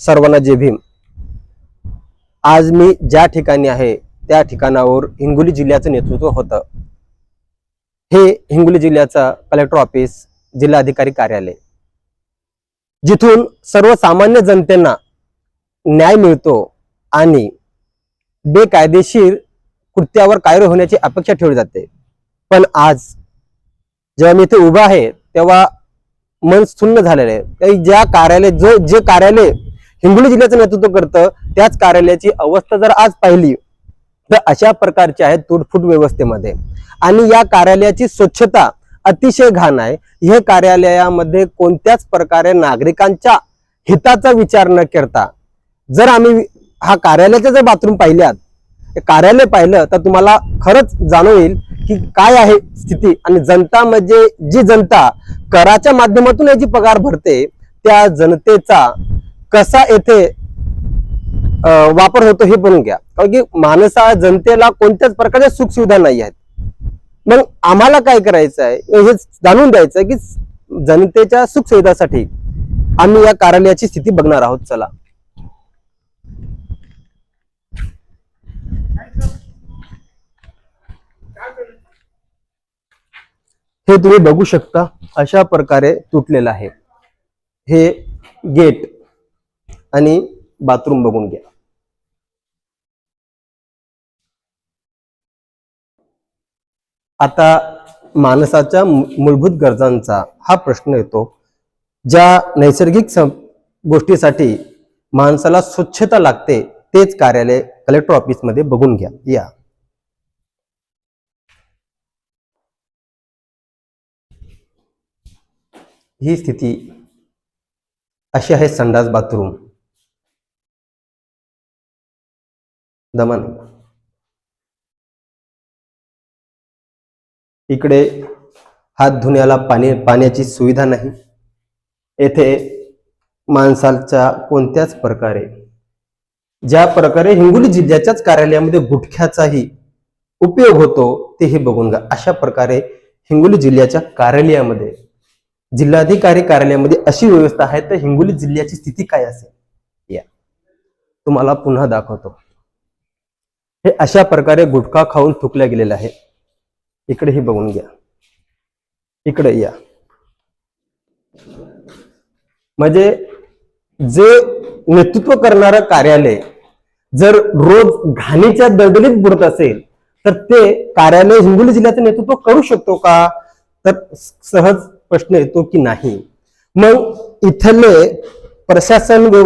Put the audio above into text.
सर्वांना जय भीम. आज मी ज्या ठिकाणी आहे त्या ठिकाणावर हिंगोली जिल्ह्याचं नेतृत्व होतं. हे हिंगोली जिल्ह्याचं कलेक्टर ऑफिस जिल्हाधिकारी कार्यालय. जिथून सर्वसामान्य जनतेना न्याय मिळतो आणि बेकायदेशीर कृत्यावर कायर होण्याची अपेक्षा ठेवली जाते. पण आज जेव्हा मी इथे उभा आहे तेव्हा मन सुन्न झालेलं आहे. काही ज्या कार्यालय जो जे कार्यालय हिंगोली जिल्ह्याचं नेतृत्व करतं त्याच कार्यालयाची अवस्था जर आज पाहिली तर अशा प्रकारची आहे तुटफूट व्यवस्थेमध्ये. आणि या कार्यालयाची स्वच्छता अतिशय घाण आहे. हे कार्यालयामध्ये कोणत्याच प्रकारे नागरिकांच्या हिताचा विचार न करता जर आम्ही हा कार्यालयाचे जर बाथरूम पाहिल्यात कार्यालय पाहिलं तर तुम्हाला खरंच जाणवेल की काय आहे स्थिती. आणि जनता म्हणजे जी जनता कराच्या माध्यमातून याची पगार भरते त्या जनतेचा कसा येथे वापर होतो हे बनून घ्या. कारण की माणसा जनतेला कोणत्याच प्रकारच्या सुख सुविधा नाही आहेत. मग आम्हाला काय करायचं आहे? हे जाणून द्यायचं आहे की जनतेच्या सुख सुविधासाठी आम्ही या कार्यालयाची स्थिती बघणार आहोत. चला. हे तुम्ही बघू शकता अशा प्रकारे तुटलेलं आहे. हे गेट. आणि बाथरूम बघून घ्या. आता माणसाच्या मूलभूत गरजांचा हा प्रश्न येतो ज्या नैसर्गिक गोष्टीसाठी माणसाला स्वच्छता लागते तेच कार्यालय कलेक्टर ऑफिसमध्ये बघून घ्या. या. ही स्थिती अशी आहे संडास बाथरूम दमन. इकडे हात धुण्याला पाणी पाण्याची सुविधा नाही. येथे माणसाच्या कोणत्याच प्रकारे ज्या प्रकारे हिंगोली जिल्ह्याच्याच कार्यालयामध्ये गुटख्याचाही उपयोग होतो ते हे बघून घ्या. अशा प्रकारे हिंगोली जिल्ह्याच्या कार्यालयामध्ये जिल्हाधिकारी कार्यालयामध्ये अशी व्यवस्था आहे तर हिंगोली जिल्ह्याची स्थिती काय असेल? या. तुम्हाला पुन्हा दाखवतो. हे अशा प्रकारे गुटखा खाऊन थुकल्या गेलेलं आहे. इकडे हे बघून घ्या. इकडे या. म्हणजे जे नेतृत्व करणारं कार्यालय जर रोज घाणीच्या दलदलीत बुडत असेल तर ते कार्यालय हिंगोली जिल्ह्याचं नेतृत्व करू शकतो का? तर सहज प्रश्न येतो की नाही. मग इथले प्रशासन